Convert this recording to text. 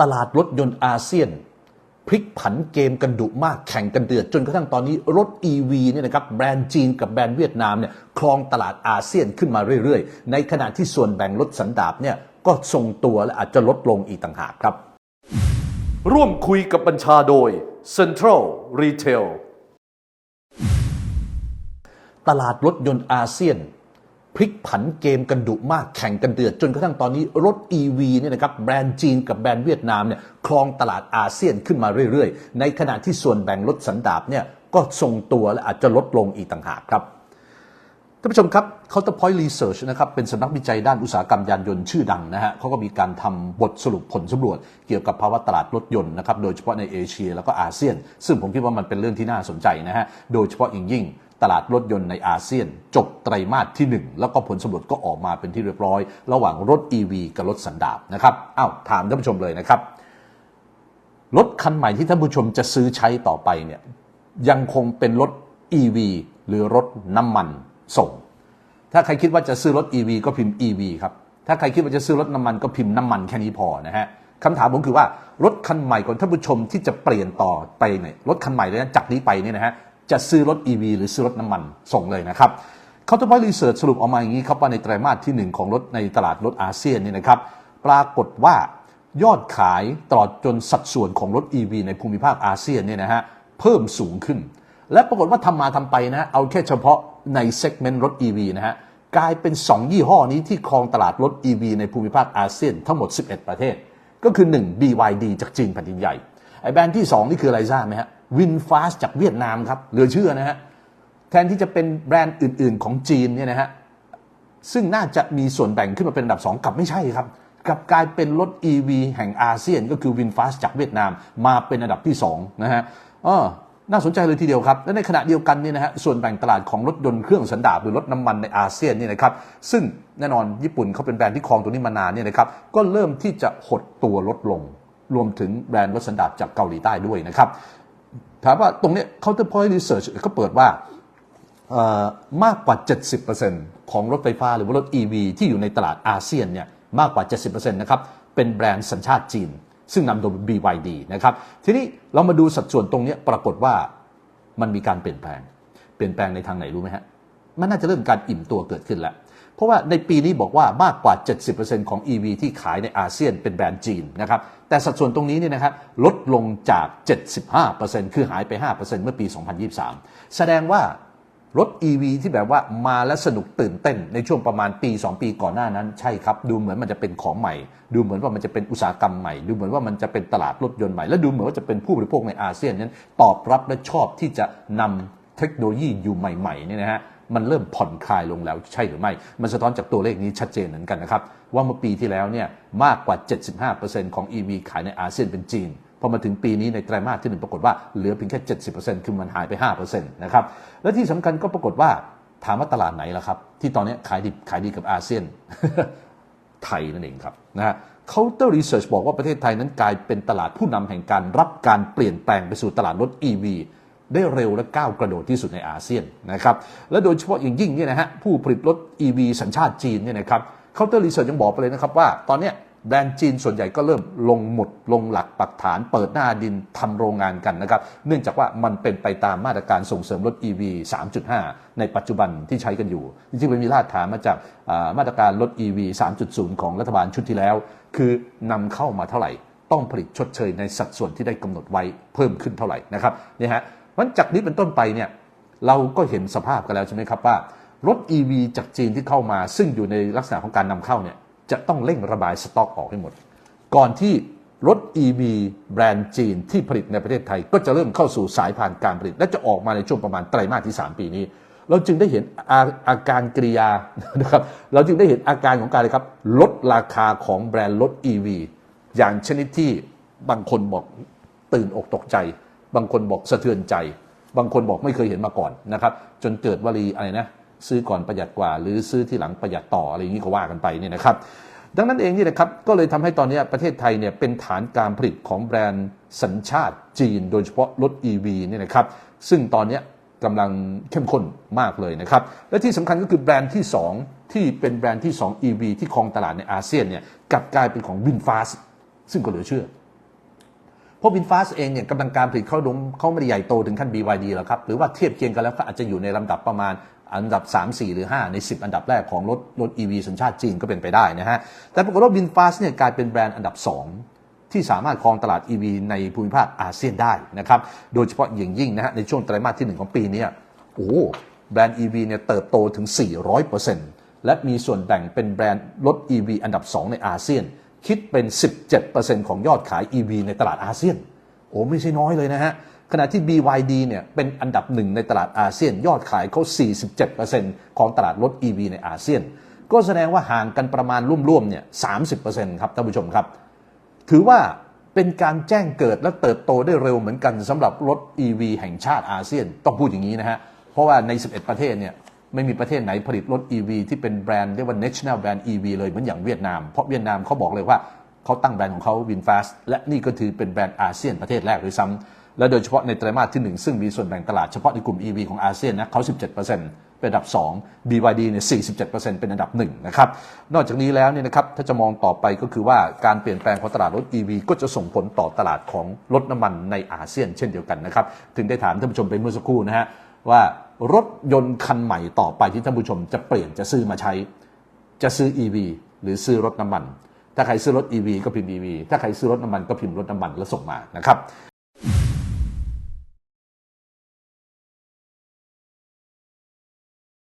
ตลาดรถยนต์อาเซียน พลิกผันเกมกันดุมากแข่งกันเดือด จนกระทั่งตอนนี้รถ EV เนี่ยนะครับแบรนด์จีนกับแบรนด์เวียดนามเนี่ยครองตลาดอาเซียนขึ้นมาเรื่อยๆ ในขณะที่ส่วนแบ่งรถสันดาปเนี่ยก็ทรงตัวและอาจจะลดลงอีกต่างหากครับ ร่วมคุยกับบัญชาโดย Central Retail ตลาดรถยนต์อาเซียน พลิกผันเกมกันดุมากแข่งกันเดือด จนกระทั่งตอนนี้รถ EV เนี่ยนะครับแบรนด์จีนกับแบรนด์เวียดนามเนี่ยครองตลาดอาเซียนขึ้นมาเรื่อยๆ ในขณะที่ส่วนแบ่งรถสันดาปเนี่ยก็ทรงตัวและอาจจะลดลงอีกต่างหากครับท่านผู้ชมครับ Counterpoint Research นะครับเป็นสำนักวิจัยด้านอุตสาหกรรมยานยนต์ชื่อดังนะฮะเขาก็มีการทำบทสรุปผลสำรวจ เกี่ยวกับภาวะตลาดรถยนต์นะครับโดยเฉพาะในเอเชียแล้วก็อาเซียน ซึ่งผมคิดว่ามันเป็นเรื่องที่น่าสนใจนะฮะโดยเฉพาะอย่างยิ่ง ตลาดรถยนต์ในอาเซียน จบไตรมาสที่ 1 แล้วก็ผลสำรวจก็ออกมาเป็นที่เรียบร้อย ระหว่างรถ EV กับรถสันดาปนะครับอ้าวถามท่านผู้ชมเลยนะครับ รถคันใหม่ที่ท่านผู้ชมจะซื้อใช้ต่อไปเนี่ยยังคงเป็นรถ EV หรือรถน้ำมันส่ง ถ้าใครคิดว่าจะซื้อรถ EV ก็พิมพ์ EV ครับ ถ้าใครคิดว่าจะซื้อรถน้ำมันก็พิมพ์น้ำมันแค่นี้พอนะฮะคำถามผมคือว่ารถคันใหม่ของท่านผู้ชมที่จะเปลี่ยนต่อไปเนี่ยรถคันใหม่เลยนะจากนี้ไปเนี่ยนะฮะ จะซื้อรถ EV หรือซื้อรถน้ำมันส่งเลยนะครับ Counterpoint Research สรุปออกมาอย่างนี้ครับว่าในไตรมาสที่ 1 ของรถในตลาดรถอาเซียนเนี่ยนะครับปรากฏว่ายอดขายตลอดจนสัดส่วนของรถ EV ในภูมิภาคอาเซียนเนี่ยนะฮะเพิ่มสูงขึ้น และปรากฏว่าทำมาทำไปนะเอาแค่เฉพาะในเซกเมนต์รถ EV นะฮะกลายเป็น 2 ยี่ห้อนี้ที่ครองตลาดรถ EV ในภูมิภาคอาเซียนทั้งหมด 11 ประเทศ ก็คือ 1 BYD จากจีนแผ่นดินใหญ่ไอ้แบรนด์ที่ 2 นี่คืออะไรทราบไหมฮะ VinFast จากเวียดนามครับเหลือเชื่อนะฮะแทนที่จะเป็นแบรนด์อื่น ๆ ของจีนเนี่ยนะฮะซึ่งน่าจะมีส่วนแบ่งขึ้นมาเป็นอันดับ 2กลับไม่ใช่ครับกลับกลายเป็นรถ EV แห่งอาเซียนก็คือ VinFast จากเวียดนามมาเป็นอันดับที่2นะฮะเออน่าสนใจเลยทีเดียวครับ และในขณะเดียวกันเนี่ยนะฮะส่วนแบ่งตลาดของรถยนต์เครื่องสันดาปหรือรถน้ำมันในอาเซียนนี่นะครับซึ่งแน่นอนญี่ปุ่นเขาเป็นแบรนด์ที่ครองตัวนี้มานานเนี่ยนะครับก็เริ่มที่จะหดตัวลดลง รวมถึงแบรนด์รถสันดาปจากเกาหลีใต้ด้วยนะครับ ถามว่าตรงนี้ Counterpoint Research ก็เปิดว่ามากกว่า 70%ของรถไฟฟ้าหรือว่ารถ EV ที่อยู่ในตลาดอาเซียนเนี่ยมากกว่า 70%นะครับ เป็นแบรนด์สัญชาติจีน ซึ่งนำโดย BYD นะครับ ทีนี้เรามาดูสัดส่วนตรงนี้ปรากฏว่ามันมีการเปลี่ยนแปลง เปลี่ยนแปลงในทางไหนรู้ไหมฮะ มันน่าจะเริ่มการอิ่มตัวเกิดขึ้นแล้ว เพราะว่าในปีนี้บอกว่ามากกว่า 70%ของ EV ที่ขายในอาเซียนเป็นแบรนด์จีนนะครับแต่สัดส่วนตรงนี้เนี่ยนะครับลดลงจาก 75%คือหายไป 5%เมื่อปี 2023 แสดงว่ารถ EV ที่แบบว่ามาแล้วสนุกตื่นเต้นในช่วงประมาณปี 2 ปีก่อนหน้านั้นใช่ครับ ดูเหมือนมันจะเป็นของใหม่ ดูเหมือนว่ามันจะเป็นอุตสาหกรรมใหม่ ดูเหมือนว่ามันจะเป็นตลาดรถยนต์ใหม่ และดูเหมือนว่าจะเป็นผู้บริโภคในอาเซียนนั้นตอบรับและชอบที่จะนำเทคโนโลยีอยู่ใหม่ๆเนี่ยนะฮะ มันเริ่มผ่อนคลายลงแล้วใช่หรือไม่ มันสะท้อนจากตัวเลขนี้ชัดเจนเหมือนกันนะครับ ว่าเมื่อปีที่แล้วเนี่ยมากกว่า 75%ของ EV ขายในอาเซียนเป็นจีนพอมาถึงปีนี้ในไตรมาสที่หนึ่งปรากฏว่าเหลือเพียงแค่ 70%คือมันหายไป 5%นะครับและที่สำคัญก็ปรากฏว่าถามว่าตลาดไหนล่ะครับ ที่ตอนนี้ขายดีขายดีกับอาเซียน ไทยนั่นเองครับนะฮะ Counter Research บอกว่าประเทศไทยนั้นกลายเป็นตลาดผู้นำแห่งการรับการเปลี่ยนแปลงไปสู่ตลาดรถ EV ได้เร็วและก้าวกระโดดที่สุดในอาเซียนนะครับและโดยเฉพาะอย่างยิ่งเนี่ยนะฮะผู้ผลิตรถ EV สัญชาติจีนเนี่ยนะครับ Counter Research ยังบอกไปเลยนะครับว่าตอนเนี้ยแบรนด์จีนส่วนใหญ่ก็เริ่มลงหมุดลงหลักปักฐาน เปิดหน้าดินทำโรงงานกันนะครับ เนื่องจากว่ามันเป็นไปตามมาตรการส่งเสริมรถ EV 3.5 ในปัจจุบันที่ใช้กันอยู่ จริงๆมันมีรากฐานมาจากมาตรการรถ EV 3.0 ของรัฐบาลชุดที่แล้ว คือนำเข้ามาเท่าไหร่ ต้องผลิตชดเชยในสัดส่วนที่ได้กำหนดไว้เพิ่มขึ้นเท่าไหร่นะครับนี่ฮะ วันจากนี้เป็นต้นไปเนี่ยเราก็เห็นสภาพกันแล้วใช่ไหมครับว่ารถ EV จากจีนที่เข้ามา ซึ่งอยู่ในลักษณะของการนำเข้าเนี่ยจะต้องเร่งระบายสต็อกออกให้หมด ก่อนที่รถ EV แบรนด์จีนที่ผลิตในประเทศไทย ก็จะเริ่มเข้าสู่สายพานการผลิต และจะออกมาในช่วงประมาณไตรมาสที่ 3 ปีนี้ เราจึงได้เห็นอาอาการกริยานะครับเราจึงได้เห็นอาการของการเลยครับลดราคาของแบรนด์รถ EV อย่างชนิดที่บางคนบอกตื่นอกตกใจ บางคนบอกสะเทือนใจ บางคนบอกไม่เคยเห็นมาก่อนนะครับ จนเกิดวลีอะไรนะซื้อก่อนประหยัดกว่า หรือซื้อที่หลังประหยัดต่ออะไรอย่างนี้ก็ว่ากันไปเนี่ยนะครับ ดังนั้นเองนี่นะครับก็เลยทำให้ตอนนี้ประเทศไทยเนี่ยเป็นฐานการผลิตของแบรนด์สัญชาติจีน โดยเฉพาะรถ EV เนี่ยนะครับ ซึ่งตอนนี้กำลังเข้มข้นมากเลยนะครับ และที่สำคัญก็คือแบรนด์ที่ 2 ที่เป็นแบรนด์ที่ 2 EV ที่ครองตลาดในอาเซียนเนี่ยกลับกลายเป็นของ VinFast ซึ่งก็เหลือเชื่อ พราะวินฟาสเองเนี่ยกำลังการผลิตเขาดมเขาไม่ได้ใหญ่โตถึงขั้น BYD หรอกครับ หรือว่าเทียบเคียงกันแล้วก็อาจจะอยู่ในลำดับประมาณอันดับ 3 4 หรือ 5 ใน 10 อันดับแรกของรถรถ EV สัญชาติจีนก็เป็นไปได้นะฮะ แต่ปรากฏว่าวินฟาสเนี่ยกลายเป็นแบรนด์อันดับ 2 ที่สามารถครองตลาด EV ในภูมิภาคอาเซียนได้นะครับ โดยเฉพาะอย่างยิ่งนะฮะในช่วงไตรมาสที่ 1 ของปีนี้โอ้แบรนด์ EV เนี่ยเติบโตถึง 400%และมีส่วนแบ่งเป็นแบรนด์รถ EV อันดับ 2 ในอาเซียน คิดเป็น 17%ของยอดขาย EV ในตลาดอาเซียน โอ้ไม่ใช่น้อยเลยนะฮะ ขณะที่ BYD เนี่ยเป็นอันดับหนึ่งในตลาดอาเซียน ยอดขายเขา 47%ของตลาดรถ EV ในอาเซียน ก็แสดงว่าห่างกันประมาณร่วมๆเนี่ย 30%ครับท่านผู้ชมครับ ถือว่าเป็นการแจ้งเกิดและเติบโตได้เร็วเหมือนกันสำหรับรถ EV แห่งชาติอาเซียน ต้องพูดอย่างนี้นะฮะ เพราะว่าใน 11 ประเทศเนี่ย ไม่มีประเทศไหนผลิตรถ EV ที่เป็นแบรนด์เรียกว่า national brand EV เลยเหมือนอย่างเวียดนาม เพราะเวียดนามเขาบอกเลยว่าเขาตั้งแบรนด์ของเขา VinFast และนี่ก็ถือเป็นแบรนด์อาเซียนประเทศแรกด้วยซ้ำและโดยเฉพาะในไตรมาสที่ 1 ซึ่งมีส่วนแบ่งตลาดเฉพาะในกลุ่ม EV ของอาเซียนนะเขา 17%เป็นอันดับ 2 BYD เนี่ย 47%เป็นอันดับ1นะครับ นอกจากนี้แล้วเนี่ยนะครับ ถ้าจะมองต่อไปก็คือว่าการเปลี่ยนแปลงของตลาดรถ EV ก็จะส่งผลต่อตลาดของรถน้ำมันในอาเซียนเช่นเดียวกันนะครับ ถึงได้ถามท่านผู้ชมไปเมื่อสักครู่นะฮะว่า รถยนต์คันใหม่ต่อไปที่ท่านผู้ชมจะเปลี่ยนจะซื้อมาใช้ จะซื้อ EV หรือซื้อรถน้ำมัน ถ้าใครซื้อรถ EV ก็พิมพ์ EV ถ้าใครซื้อรถน้ำมันก็พิมพ์รถน้ำมันแล้วส่งมานะครับ